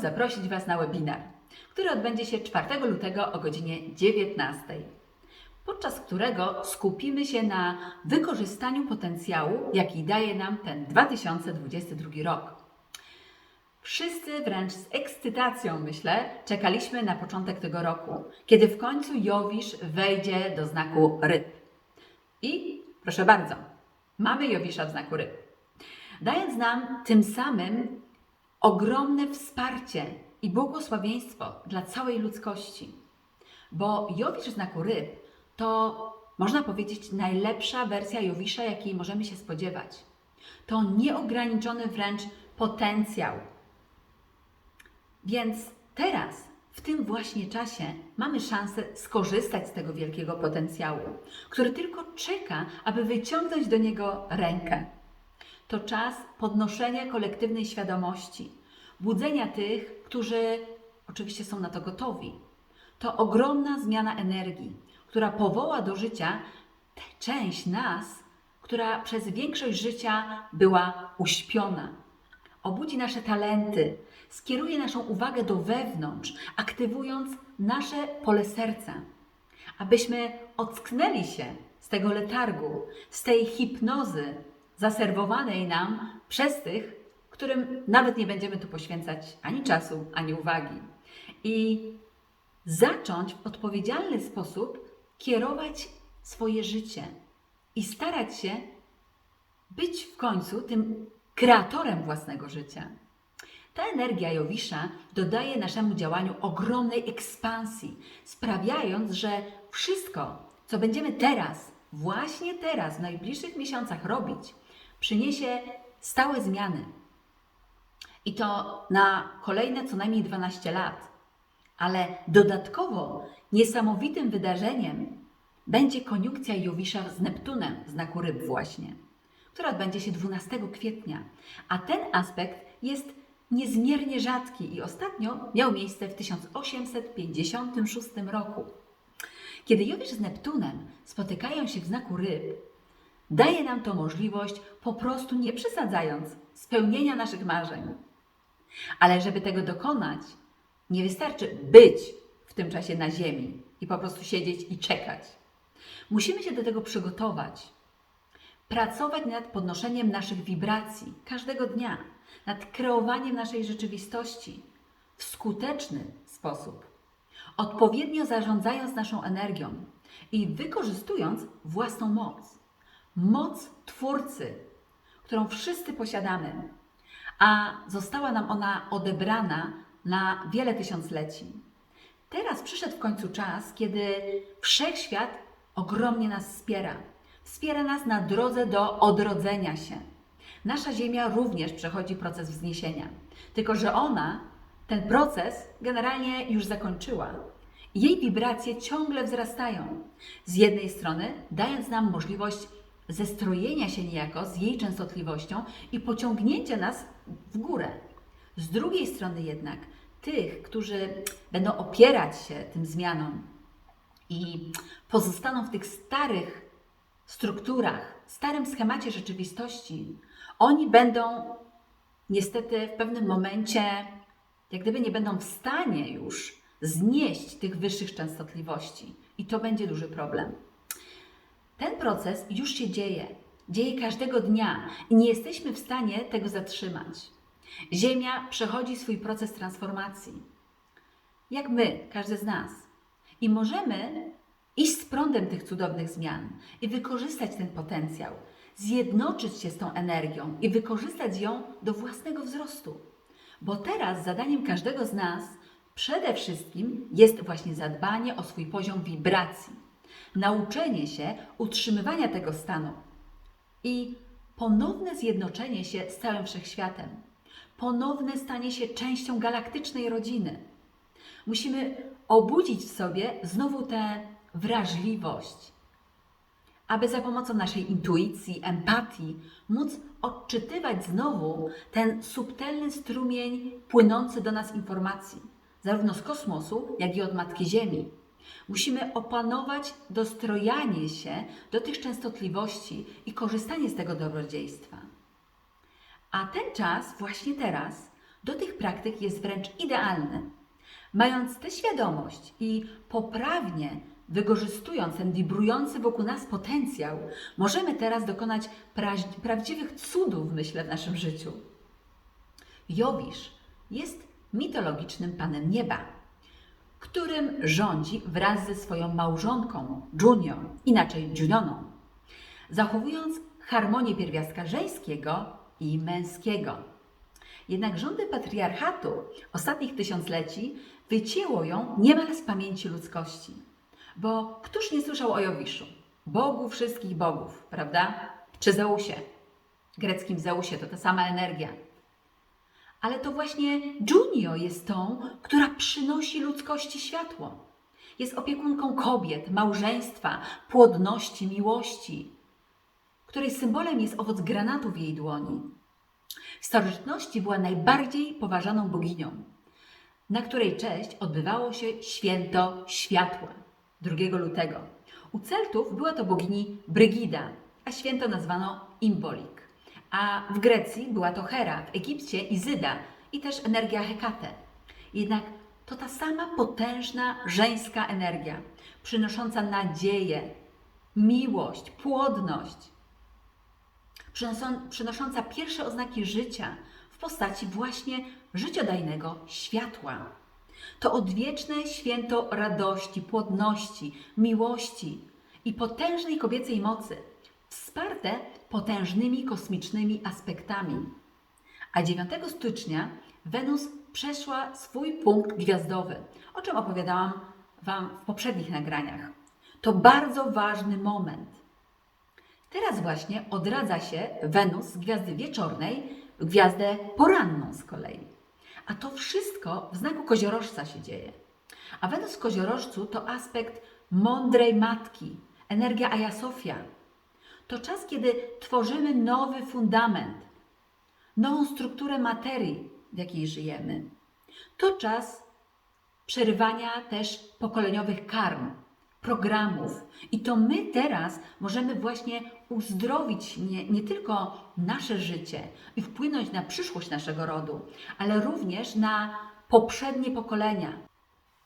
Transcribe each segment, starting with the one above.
zaprosić Was na webinar, który odbędzie się 4 lutego o godzinie 19, podczas którego skupimy się na wykorzystaniu potencjału, jaki daje nam ten 2022 rok. Wszyscy wręcz z ekscytacją, myślę, czekaliśmy na początek tego roku, kiedy w końcu Jowisz wejdzie do znaku ryb. I proszę bardzo, mamy Jowisza w znaku ryb dając nam tym samym ogromne wsparcie i błogosławieństwo dla całej ludzkości. Bo Jowisz znaku ryb to, można powiedzieć, najlepsza wersja Jowisza, jakiej możemy się spodziewać. To nieograniczony wręcz potencjał. Więc teraz, w tym właśnie czasie, mamy szansę skorzystać z tego wielkiego potencjału, który tylko czeka, aby wyciągnąć do niego rękę to czas podnoszenia kolektywnej świadomości, budzenia tych, którzy oczywiście są na to gotowi. To ogromna zmiana energii, która powoła do życia tę część nas, która przez większość życia była uśpiona. Obudzi nasze talenty, skieruje naszą uwagę do wewnątrz, aktywując nasze pole serca, abyśmy ocknęli się z tego letargu, z tej hipnozy, zaserwowanej nam przez tych, którym nawet nie będziemy tu poświęcać ani czasu, ani uwagi. I zacząć w odpowiedzialny sposób kierować swoje życie i starać się być w końcu tym kreatorem własnego życia. Ta energia Jowisza dodaje naszemu działaniu ogromnej ekspansji, sprawiając, że wszystko, co będziemy teraz, właśnie teraz, w najbliższych miesiącach robić, przyniesie stałe zmiany. I to na kolejne co najmniej 12 lat. Ale dodatkowo niesamowitym wydarzeniem będzie koniunkcja Jowisza z Neptunem znaku ryb właśnie, która odbędzie się 12 kwietnia. A ten aspekt jest niezmiernie rzadki i ostatnio miał miejsce w 1856 roku. Kiedy Jowisz z Neptunem spotykają się w znaku ryb, Daje nam to możliwość, po prostu nie przesadzając, spełnienia naszych marzeń. Ale żeby tego dokonać, nie wystarczy być w tym czasie na Ziemi i po prostu siedzieć i czekać. Musimy się do tego przygotować. Pracować nad podnoszeniem naszych wibracji każdego dnia, nad kreowaniem naszej rzeczywistości w skuteczny sposób, odpowiednio zarządzając naszą energią i wykorzystując własną moc moc Twórcy, którą wszyscy posiadamy, a została nam ona odebrana na wiele tysiącleci. Teraz przyszedł w końcu czas, kiedy wszechświat ogromnie nas wspiera. Wspiera nas na drodze do odrodzenia się. Nasza Ziemia również przechodzi proces wzniesienia, tylko że ona ten proces generalnie już zakończyła. Jej wibracje ciągle wzrastają. Z jednej strony, dając nam możliwość zestrojenia się niejako z jej częstotliwością i pociągnięcia nas w górę. Z drugiej strony jednak tych, którzy będą opierać się tym zmianom i pozostaną w tych starych strukturach, starym schemacie rzeczywistości, oni będą niestety w pewnym momencie, jak gdyby nie będą w stanie już znieść tych wyższych częstotliwości. I to będzie duży problem. Ten proces już się dzieje, dzieje każdego dnia i nie jesteśmy w stanie tego zatrzymać. Ziemia przechodzi swój proces transformacji. Jak my, każdy z nas. I możemy iść z prądem tych cudownych zmian i wykorzystać ten potencjał, zjednoczyć się z tą energią i wykorzystać ją do własnego wzrostu. Bo teraz zadaniem każdego z nas przede wszystkim jest właśnie zadbanie o swój poziom wibracji nauczenie się utrzymywania tego stanu i ponowne zjednoczenie się z całym wszechświatem, ponowne stanie się częścią galaktycznej rodziny. Musimy obudzić w sobie znowu tę wrażliwość, aby za pomocą naszej intuicji, empatii móc odczytywać znowu ten subtelny strumień płynący do nas informacji, zarówno z kosmosu, jak i od Matki Ziemi. Musimy opanować dostrojanie się do tych częstotliwości i korzystanie z tego dobrodziejstwa. A ten czas, właśnie teraz, do tych praktyk jest wręcz idealny. Mając tę świadomość i poprawnie wykorzystując ten wibrujący wokół nas potencjał, możemy teraz dokonać pra- prawdziwych cudów, myślę, w naszym życiu. Jowisz jest mitologicznym panem nieba, którym rządzi wraz ze swoją małżonką, Junią, inaczej Junioną, zachowując harmonię pierwiastka żeńskiego i męskiego. Jednak rządy patriarchatu ostatnich tysiącleci wycięło ją niemal z pamięci ludzkości. Bo któż nie słyszał o Jowiszu? Bogu wszystkich bogów, prawda? Czy Zeusie? Greckim Zeusie to ta sama energia. Ale to właśnie Junio jest tą, która przynosi ludzkości światło. Jest opiekunką kobiet, małżeństwa, płodności, miłości, której symbolem jest owoc granatu w jej dłoni. W starożytności była najbardziej poważaną boginią, na której cześć odbywało się święto światła 2 lutego. U Celtów była to bogini Brygida, a święto nazwano Imbolik. A w Grecji była to Hera, w Egipcie Izyda i też energia Hekate. Jednak to ta sama potężna żeńska energia, przynosząca nadzieję, miłość, płodność, przynosząca pierwsze oznaki życia w postaci właśnie życiodajnego światła. To odwieczne święto radości, płodności, miłości i potężnej kobiecej mocy, wsparte potężnymi kosmicznymi aspektami. A 9 stycznia Wenus przeszła swój punkt gwiazdowy, o czym opowiadałam Wam w poprzednich nagraniach. To bardzo ważny moment. Teraz właśnie odradza się Wenus z gwiazdy wieczornej w gwiazdę poranną z kolei. A to wszystko w znaku koziorożca się dzieje. A Wenus w koziorożcu to aspekt mądrej matki, energia Aja Sofia. To czas, kiedy tworzymy nowy fundament, nową strukturę materii, w jakiej żyjemy. To czas przerywania też pokoleniowych karm, programów. I to my teraz możemy właśnie uzdrowić nie, nie tylko nasze życie i wpłynąć na przyszłość naszego rodu, ale również na poprzednie pokolenia.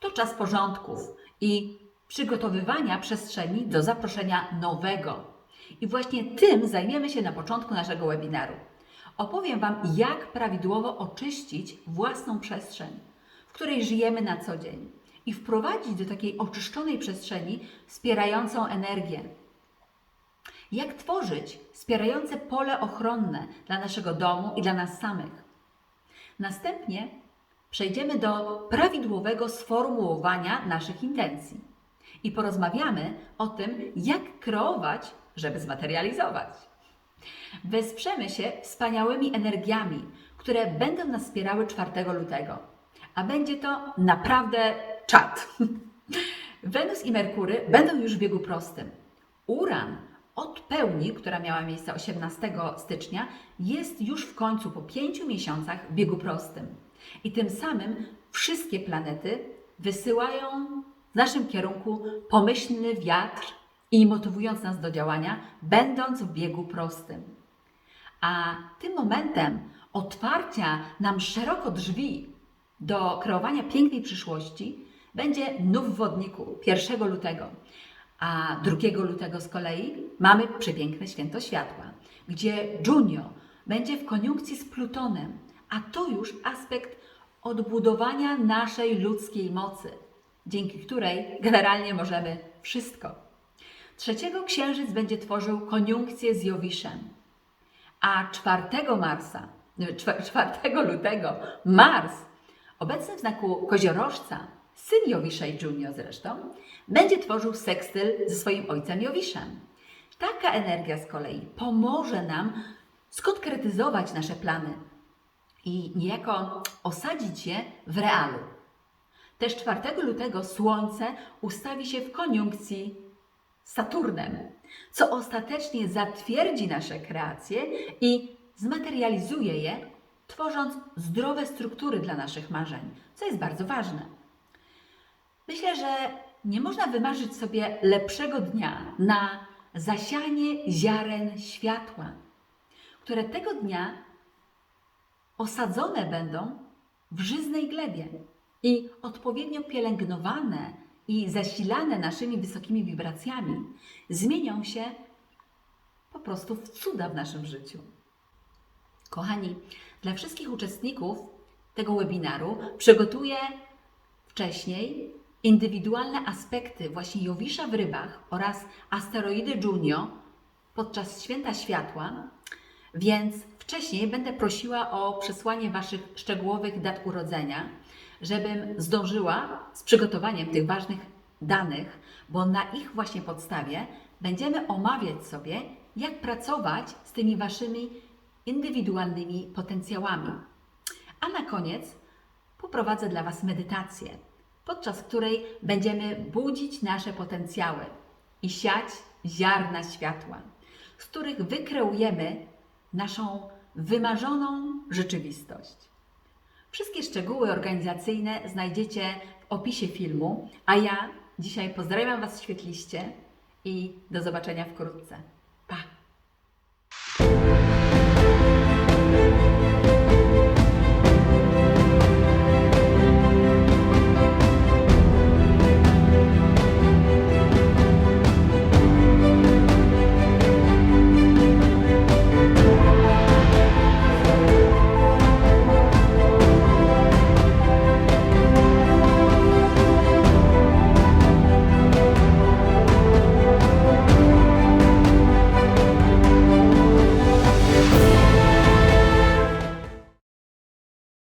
To czas porządków i przygotowywania przestrzeni do zaproszenia nowego. I właśnie tym zajmiemy się na początku naszego webinaru. Opowiem Wam, jak prawidłowo oczyścić własną przestrzeń, w której żyjemy na co dzień i wprowadzić do takiej oczyszczonej przestrzeni wspierającą energię. Jak tworzyć wspierające pole ochronne dla naszego domu i dla nas samych. Następnie przejdziemy do prawidłowego sformułowania naszych intencji i porozmawiamy o tym, jak kreować, żeby zmaterializować. Wesprzemy się wspaniałymi energiami, które będą nas wspierały 4 lutego. A będzie to naprawdę czad. Wenus i Merkury będą już w biegu prostym. Uran od pełni, która miała miejsce 18 stycznia, jest już w końcu po 5 miesiącach w biegu prostym. I tym samym wszystkie planety wysyłają w naszym kierunku pomyślny wiatr i motywując nas do działania, będąc w biegu prostym. A tym momentem otwarcia nam szeroko drzwi do kreowania pięknej przyszłości będzie nów w wodniku 1 lutego. A 2 lutego z kolei mamy przepiękne święto światła, gdzie Junio będzie w koniunkcji z Plutonem, a to już aspekt odbudowania naszej ludzkiej mocy, dzięki której generalnie możemy wszystko. Trzeciego księżyc będzie tworzył koniunkcję z Jowiszem, a 4 Marsa, nie, czwa- 4 lutego Mars, obecny w znaku koziorożca, syn Jowisza i Junio zresztą, będzie tworzył sekstyl ze swoim ojcem Jowiszem. Taka energia z kolei pomoże nam skonkretyzować nasze plany i niejako osadzić je w realu. Też 4 lutego Słońce ustawi się w koniunkcji Saturnem, co ostatecznie zatwierdzi nasze kreacje i zmaterializuje je, tworząc zdrowe struktury dla naszych marzeń, co jest bardzo ważne. Myślę, że nie można wymarzyć sobie lepszego dnia na zasianie ziaren światła, które tego dnia osadzone będą w żyznej glebie i odpowiednio pielęgnowane i zasilane naszymi wysokimi wibracjami, zmienią się po prostu w cuda w naszym życiu. Kochani, dla wszystkich uczestników tego webinaru przygotuję wcześniej indywidualne aspekty właśnie Jowisza w rybach oraz asteroidy Junio podczas Święta Światła, więc wcześniej będę prosiła o przesłanie Waszych szczegółowych dat urodzenia, żebym zdążyła z przygotowaniem tych ważnych danych, bo na ich właśnie podstawie będziemy omawiać sobie, jak pracować z tymi Waszymi indywidualnymi potencjałami. A na koniec poprowadzę dla Was medytację, podczas której będziemy budzić nasze potencjały i siać ziarna światła, z których wykreujemy naszą wymarzoną rzeczywistość. Wszystkie szczegóły organizacyjne znajdziecie w opisie filmu, a ja dzisiaj pozdrawiam Was świetliście i do zobaczenia wkrótce.